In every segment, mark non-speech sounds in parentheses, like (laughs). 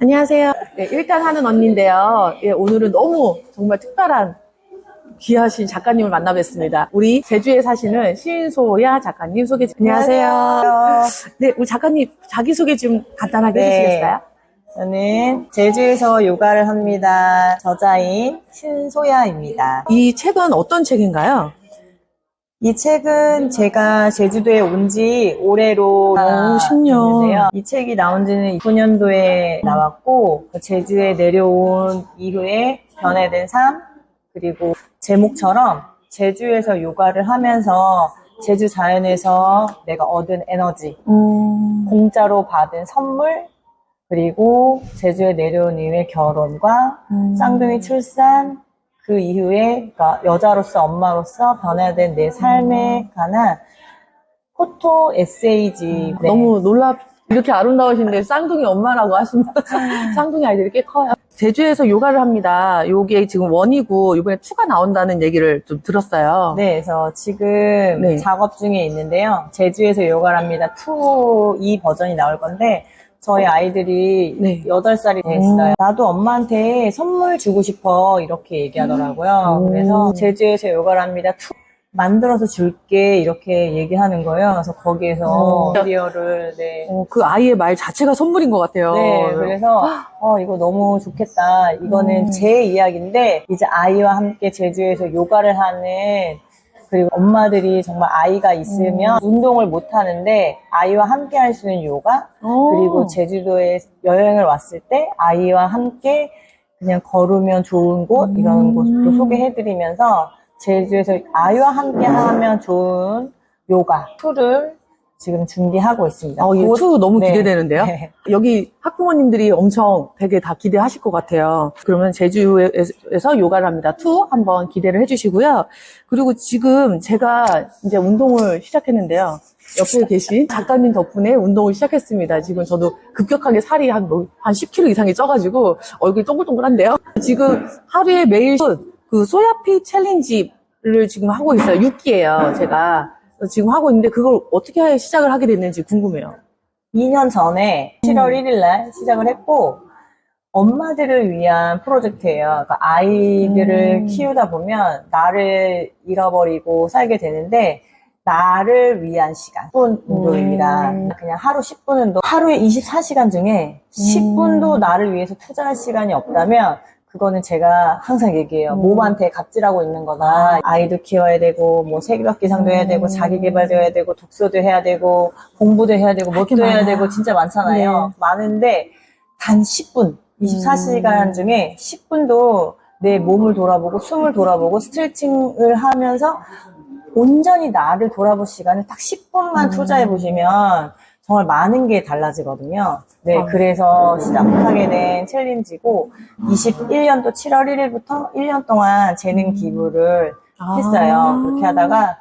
안녕하세요. 네, 일단 하는 언니인데요. 예, 오늘은 너무 정말 특별한 귀하신 작가님을 만나 뵙습니다. 우리 제주에 사시는 신소야 작가님 소개 좀- 안녕하세요. 네, 우리 작가님 자기소개 좀 간단하게 네. 해주시겠어요? 저는 제주에서 요가를 합니다. 저자인 신소야입니다. 이 책은 어떤 책인가요? 이 책은 제가 제주도에 온 지 올해로 오, 10년. 됐는데요. 이 책이 나온 지는 2000년도에 나왔고 제주에 내려온 이후에 변해된 삶 그리고 제목처럼 제주에서 요가를 하면서 제주 자연에서 내가 얻은 에너지 음, 공짜로 받은 선물 그리고 제주에 내려온 이후의 결혼과 음. 쌍둥이 출산 그 이후에 그러니까 여자로서 엄마로서 변화된 내 삶에 관한 포토 에세이지 네. 너무 놀랍, 이렇게 아름다우신데 쌍둥이 엄마라고 하시면 (laughs) 쌍둥이 아이들이 꽤 커요. 제주에서 요가를 합니다. 요게 지금 원이고 이번에 투가 나온다는 얘기를 좀 들었어요. 네, 그래서 지금 네. 작업 중에 있는데요. 제주에서 요가를 합니다. 2, 이 버전이 나올 건데, 저희 아이들이 네. 8살이 됐어요. 나도 엄마한테 선물 주고 싶어. 이렇게 얘기하더라고요. 음. 그래서 제주에서 요가를 합니다. 2 만들어서 줄게. 이렇게 얘기하는 거예요. 그래서 거기에서 음. 미디어를, 네. 어, 그 아이의 말 자체가 선물인 것 같아요. 네, 그래서 어 이거 너무 좋겠다. 이거는 음. 제 이야기인데 이제 아이와 함께 제주에서 요가를 하는 그리고 엄마들이 정말 아이가 있으면 음. 운동을 못 하는데 아이와 함께 할 수 있는 요가 어. 그리고 제주도에 여행을 왔을 때 아이와 함께 그냥 걸으면 좋은 곳 이런 음. 곳도 소개해드리면서 제주에서 아이와 함께 하면 좋은 요가 툴을 지금 준비하고 있습니다. 어, 이 곧- 투 너무 네. 기대되는데요. 네. (laughs) 여기 학부모님들이 엄청 되게 다 기대하실 것 같아요. 그러면 제주에서 요가를 합니다. 투 한번 기대를 해주시고요. 그리고 지금 제가 이제 운동을 시작했는데요. 옆에 계신 작가님 덕분에 운동을 시작했습니다. 지금 저도 급격하게 살이 한, 뭐, 한 10kg 이상이 쪄가지고 얼굴이 동글동글한데요. 지금 하루에 매일 그 소야피 챌린지를 지금 하고 있어요. 6기예요, 제가. 지금 하고 있는데 그걸 어떻게 시작을 하게 됐는지 궁금해요. 2년 전에 7월 1일 날 시작을 했고, 엄마들을 위한 프로젝트예요. 그러니까 아이들을 음. 키우다 보면 나를 잃어버리고 살게 되는데, 나를 위한 시간. 10분 운동입니다. 음. 그냥 하루 10분 운동. 하루에 24시간 중에 10분도 나를 위해서 투자할 시간이 없다면, 그거는 제가 항상 얘기해요. 음. 몸한테 갑질하고 있는 거다. 아이도 키워야 되고, 뭐 세계박 기상도 해야 되고, 음. 자기 개발도 해야 되고, 독서도 해야 되고, 공부도 해야 되고, 뭣도 해야. 되고, 진짜 많잖아요. 네. 많은데, 단 10분, 24시간 음. 중에 10분도 내 몸을 돌아보고, 숨을 돌아보고, 스트레칭을 하면서, 온전히 나를 돌아볼 시간을 딱 10분만 음. 투자해 보시면, 정말 많은 게 달라지거든요. 네, 아. 그래서 시작하게 된 챌린지고, 21년도 7월 1일부터 1년 동안 재능 기부를 아. 했어요. 그렇게 하다가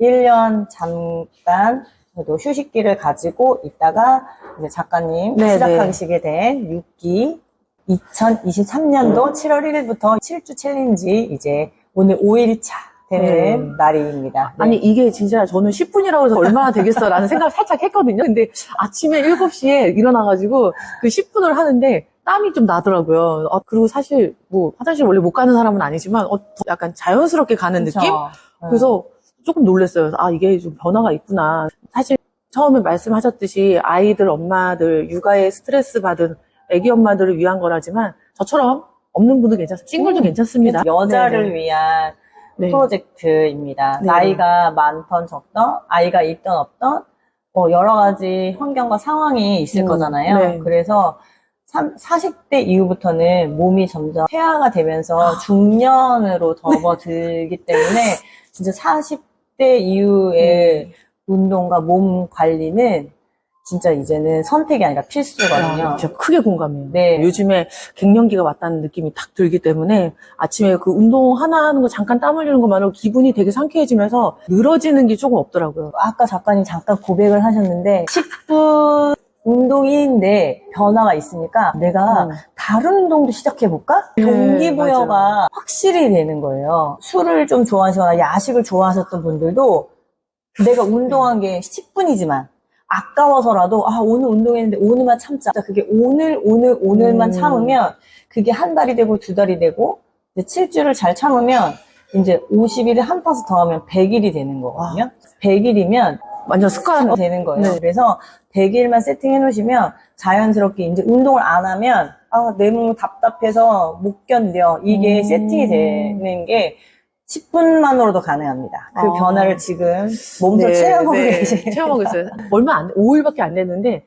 1년 잠깐 저도 휴식기를 가지고 있다가 이제 작가님 네, 시작하시게 된 6기 2023년도 7월 1일부터 7주 챌린지 이제 오늘 5일차 되는 네. 날입니다. 네. 아니 이게 진짜 저는 10분이라고 해서 얼마나 되겠어라는 (laughs) 생각을 살짝 했거든요. 근데 아침에 7시에 일어나가지고 그 10분을 하는데 땀이 좀 나더라고요. 아, 그리고 사실 뭐 화장실 원래 못 가는 사람은 아니지만 어, 약간 자연스럽게 가는 그쵸? 느낌? 음. 그래서 조금 놀랐어요. 아 이게 좀 변화가 있구나. 사실 처음에 말씀하셨듯이 아이들 엄마들 육아에 스트레스 받은 애기 엄마들을 위한 거라지만 저처럼 없는 분도 괜찮습니다. 싱글도 음, 괜찮습니다. 여자를 네네. 위한 네. 프로젝트입니다. 네. 나이가 많던 적던, 아이가 있던 없던, 뭐 여러 가지 환경과 상황이 있을 음, 거잖아요. 네. 그래서 3, 40대 이후부터는 몸이 점점 아. 되면서 중년으로 접어들기 (laughs) 때문에 진짜 40대 이후에 운동과 몸 관리는 진짜 이제는 선택이 아니라 필수거든요. 아, 진짜 크게 공감해요. 네. 요즘에 갱년기가 왔다는 느낌이 딱 들기 때문에 아침에 그 운동 하나 하는 거 잠깐 땀 흘리는 것만으로 기분이 되게 상쾌해지면서 늘어지는 게 조금 없더라고요. 아까 작가님 잠깐 고백을 하셨는데 10분 운동인데 변화가 있으니까 내가 음. 다른 운동도 시작해볼까? 네, 동기부여가 확실히 되는 거예요. 술을 좀 좋아하시거나 야식을 좋아하셨던 분들도 내가 운동한 게 10분이지만 아까워서라도 아 오늘 운동했는데 오늘만 참자. 진짜 그게 오늘 오늘 오늘만 음. 참으면 그게 한 달이 되고 두 달이 되고 이제 7주를 잘 참으면 이제 50일을 한 파스 더하면 100일이 되는 거거든요. 100일이면 완전 습관. 되는 거예요. 네. 그래서 100일만 세팅해 놓으시면 자연스럽게 이제 운동을 안 하면 아, 내 몸 답답해서 못 견뎌. 이게 음. 세팅이 되는 게 10분만으로도 가능합니다. 그 아. 변화를 지금 몸소 네, 체험하고 네, 계시는 체험하고 있어요. 얼마 안, 5일밖에 안 됐는데,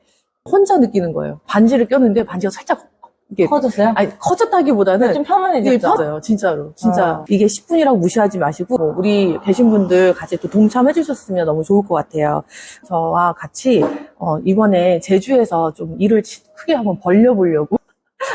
혼자 느끼는 거예요. 반지를 꼈는데, 반지가 살짝, 이게, 커졌어요? 아니, 커졌다기보다는, 좀 편안해졌죠? 커져요, 진짜로. 진짜. 아. 이게 10분이라고 무시하지 마시고, 뭐 우리 계신 분들 같이 또 동참해 주셨으면 너무 좋을 것 같아요. 저와 같이, 어, 이번에 제주에서 좀 일을 치- 크게 한번 벌려보려고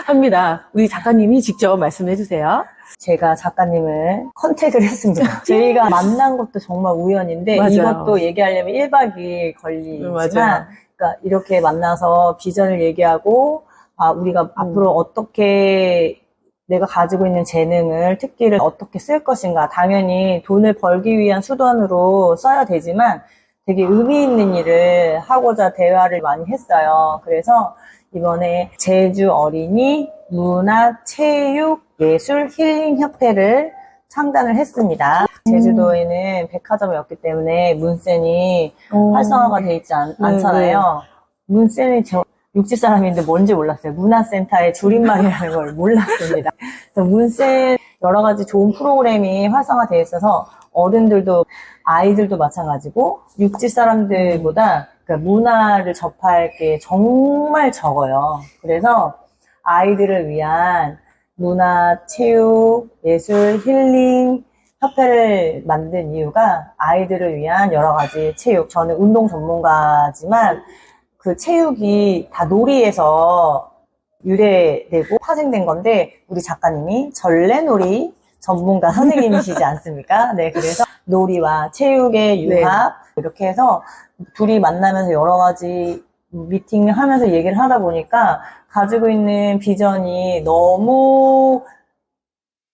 합니다. 우리 작가님이 직접 말씀해 주세요. 제가 작가님을 컨택을 했습니다. (laughs) 저희가 만난 것도 정말 우연인데 맞아요. 이것도 얘기하려면 1박 2일 걸리지만. 그러니까 이렇게 만나서 비전을 얘기하고 아 우리가 음. 앞으로 어떻게 내가 가지고 있는 재능을 특기를 어떻게 쓸 것인가 당연히 돈을 벌기 위한 수단으로 써야 되지만 되게 의미 있는 일을 하고자 대화를 많이 했어요. 그래서 이번에 제주 어린이 문화 체육 예술 힐링 협회를 창단을 했습니다. 제주도에는 백화점이 없기 때문에 문센이 활성화가 돼 있지 않, 네, 잖아요 문센이 저 육지 사람인데 뭔지 몰랐어요. 문화센터의 줄임말이라는 걸 몰랐습니다. (laughs) 문센 여러 가지 좋은 프로그램이 활성화되어 있어서 어른들도 아이들도 마찬가지고 육지 사람들보다 그러니까 문화를 접할 게 정말 적어요. 그래서 아이들을 위한 문화, 체육, 예술, 힐링 협회를 만든 이유가 아이들을 위한 여러 가지 체육. 저는 운동 전문가지만 그 체육이 다 놀이에서 유래되고 파생된 건데 우리 작가님이 전래놀이 전문가 (laughs) 선생님이시지 않습니까? 네, 그래서 놀이와 체육의 융합 이렇게 해서 둘이 만나면서 여러 가지 미팅을 하면서 얘기를 하다 보니까 가지고 있는 비전이 너무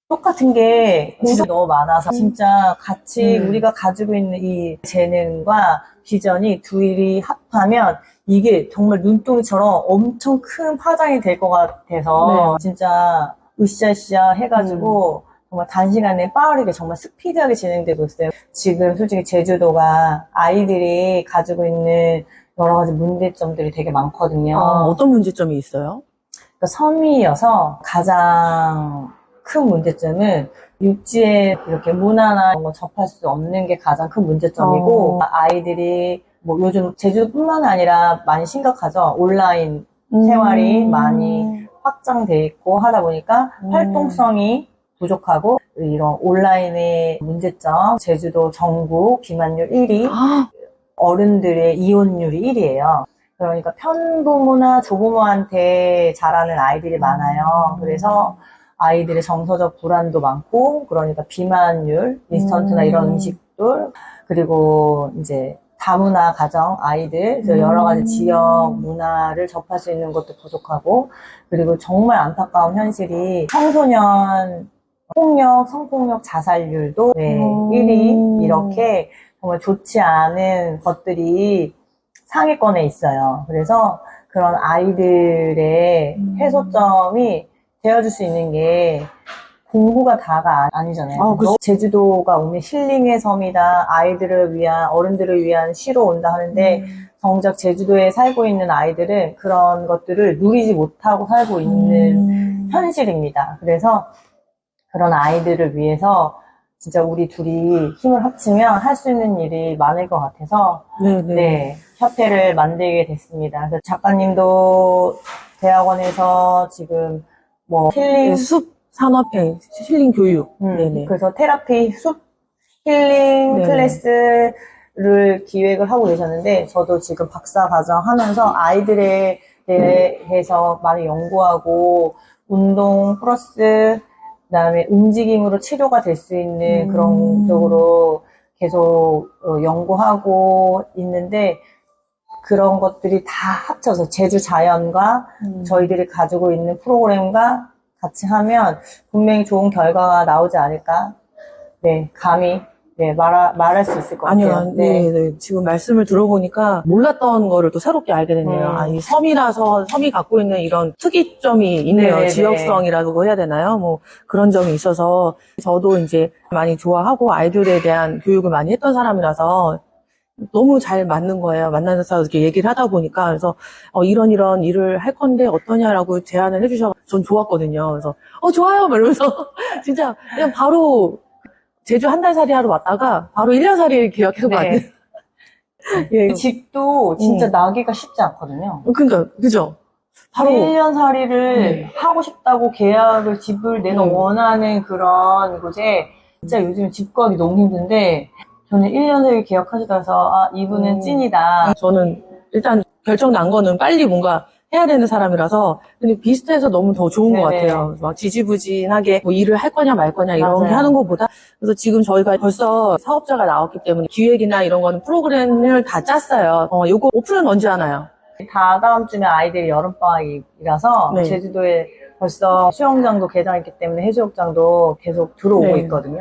똑같은 게 공통이 너무 많아서 진짜 같이 음. 우리가 가지고 있는 이 재능과 비전이 둘이 합하면 이게 정말 눈덩이처럼 엄청 큰 파장이 될 것 같아서 진짜 으쌰으쌰 해가지고 정말 단시간에 빠르게 정말 스피드하게 진행되고 있어요. 지금 솔직히 제주도가 아이들이 가지고 있는 여러 가지 문제점들이 되게 많거든요. 아, 어떤 문제점이 있어요? 그러니까 섬이어서 가장 큰 문제점은 육지에 이렇게 문화나 이런 거 접할 수 없는 게 가장 큰 문제점이고 어. 아이들이 뭐 요즘 제주뿐만 아니라 많이 심각하죠. 온라인 생활이 음. 많이 확장돼 있고 하다 보니까 음. 활동성이 부족하고 이런 온라인의 문제점 제주도 전국 비만율 1위 아, 어른들의 이혼율이 1위예요. 그러니까 편부모나 조부모한테 자라는 아이들이 많아요. 음. 그래서 아이들의 정서적 불안도 많고, 그러니까 비만율, 인스턴트나 음. 이런 음식들, 그리고 이제 다문화 가정 아이들, 음. 여러 가지 지역 문화를 접할 수 있는 것도 부족하고, 그리고 정말 안타까운 현실이 청소년 폭력, 성폭력 자살률도 네, 음. 1위 이렇게 정말 좋지 않은 것들이 상위권에 있어요. 그래서 그런 아이들의 음. 해소점이 되어줄 수 있는 게 공부가 다가 아니잖아요. 아, 그치. 제주도가 오늘 힐링의 섬이다. 아이들을 위한, 어른들을 위한 시로 온다 하는데, 음. 정작 제주도에 살고 있는 아이들은 그런 것들을 누리지 못하고 살고 있는 음. 현실입니다. 그래서 그런 아이들을 위해서 진짜 우리 둘이 힘을 합치면 할 수 있는 일이 많을 것 같아서 네네. 네, 협회를 만들게 됐습니다. 그래서 작가님도 대학원에서 지금 뭐 힐링, 숲 산업회 힐링 교육. 음, 네네. 그래서 테라피 숲 힐링 네네. 클래스를 기획을 하고 계셨는데 저도 지금 박사 과정 하면서 아이들에 대해서 많이 연구하고 운동 플러스 그다음에 움직임으로 치료가 될 수 있는 음. 그런 쪽으로 계속 어, 연구하고 있는데 그런 것들이 다 합쳐서 제주 자연과 음. 저희들이 가지고 있는 프로그램과 같이 하면 분명히 좋은 결과가 나오지 않을까. 네, 감히 네, 말, 말할 수 있을 것 같아요. 아니요, 네, 네. 지금 말씀을 들어보니까 몰랐던 거를 또 새롭게 알게 됐네요. 음. 아, 이 섬이라서 섬이 갖고 있는 이런 특이점이 있네요. 네네네. 지역성이라고 해야 되나요? 뭐 그런 점이 있어서 저도 이제 많이 좋아하고 아이들에 대한 교육을 많이 했던 사람이라서 너무 잘 맞는 거예요. 만나서 이렇게 얘기를 하다 보니까 그래서 어, 이런 이런 일을 할 건데 어떠냐라고 제안을 해주셔서 전 좋았거든요. 그래서 어 좋아요, 막 이러면서 (laughs) 진짜 그냥 바로 제주 한 달 살이 하러 왔다가 바로 1년 살이 계약하고 네. 왔네. (laughs) 예, 집도 진짜 음. 나기가 쉽지 않거든요. 그러니까 그죠. 바로 1년 살이를 음. 하고 싶다고 계약을 집을 내가 음. 원하는 그런 곳에 진짜 요즘 집 구하기 너무 힘든데 저는 1년 살이 계약하시다 해서 아 이분은 음. 찐이다. 저는 일단 결정 난 거는 빨리 뭔가 해야 되는 사람이라서 근데 비슷해서 너무 더 좋은 것 네네. 같아요. 막 지지부진하게 뭐 일을 할 거냐 말 거냐 이런 맞아요. 게 하는 것보다 그래서 지금 저희가 벌써 사업자가 나왔기 때문에 기획이나 이런 거는 프로그램을 다 짰어요. 어, 요거 오픈은 언제 하나요? 다다음 주면 아이들이 여름방학이라서 네. 제주도에 벌써 수영장도 개장했기 때문에 해수욕장도 계속 들어오고 네. 있거든요.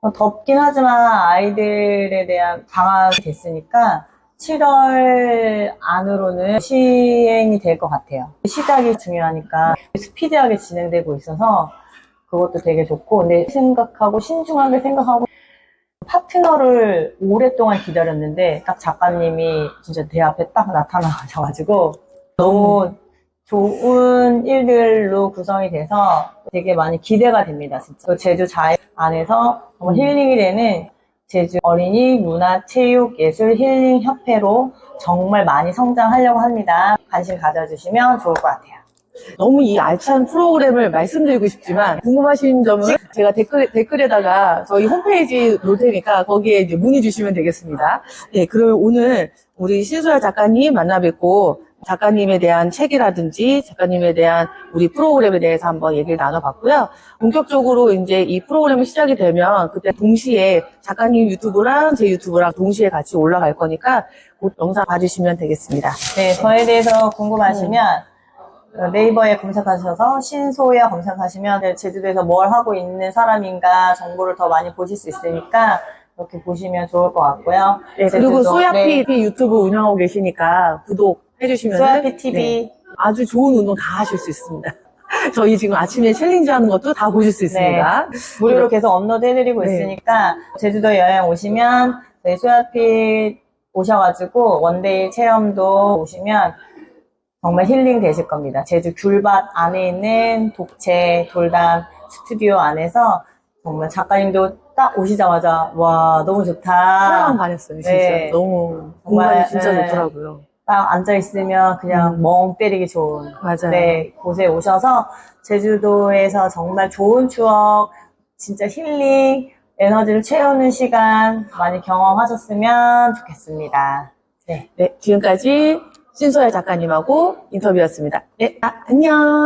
어, 덥긴 하지만 아이들에 대한 방학이 됐으니까 7월 안으로는 시행이 될 것 같아요. 시작이 중요하니까 스피디하게 진행되고 있어서 그것도 되게 좋고 근데 생각하고 신중하게 생각하고 파트너를 오랫동안 기다렸는데 딱 작가님이 진짜 내 앞에 딱 나타나셔가지고 너무 좋은 일들로 구성이 돼서 되게 많이 기대가 됩니다 진짜 또 제주 자연 안에서. 힐링이 되는 제주 어린이 문화 체육 예술 힐링 협회로 정말 많이 성장하려고 합니다 관심 가져주시면 좋을 것 같아요 너무 이 알찬 프로그램을 말씀드리고 싶지만 궁금하신 점은 제가 댓글, 댓글에다가 저희 홈페이지 놓을 테니까 거기에 문의 주시면 되겠습니다. 네, 그러면 오늘 우리 신소야 작가님 만나 뵙고 작가님에 대한 책이라든지 작가님에 대한 우리 프로그램에 대해서 한번 얘기를 나눠봤고요. 본격적으로 이제 이 프로그램이 시작이 되면 그때 동시에 작가님 유튜브랑 제 유튜브랑 동시에 같이 올라갈 거니까 곧 영상 봐주시면 되겠습니다. 네, 저에 대해서 궁금하시면 어, 네이버에 검색하셔서 신소야 검색하시면 제주도에서 뭘 하고 있는 사람인가 정보를 더 많이 보실 수 있으니까 이렇게 보시면 좋을 것 같고요. 네, 그리고 제주도- 소야피 네, 유튜브 운영하고 계시니까 구독 해주시면 소야피 TV 아주 좋은 운동 다 하실 수 있습니다. (laughs) 저희 지금 아침에 챌린지 하는 것도 다 보실 수 있습니다. 무료로 계속 업로드 해드리고 네. 있으니까 제주도 여행 오시면 저희 소야피 오셔가지고 원데이 체험도 오시면 정말 힐링 되실 겁니다. 제주 귤밭 안에 있는 독채 돌담 스튜디오 안에서 정말 작가님도 딱 오시자마자 와 너무 사랑 좋다. 반했어요, 진짜. 네. 너무 정말, 공간이 진짜 네. 좋더라고요. 딱 앉아 있으면 그냥 음. 멍 때리기 좋은 맞아요. 네, 곳에 오셔서 제주도에서 정말 좋은 추억, 진짜 힐링, 에너지를 채우는 시간 많이 경험하셨으면 좋겠습니다. 네. 네, 지금까지 신소야 작가님하고 인터뷰였습니다. 네, 아, 안녕.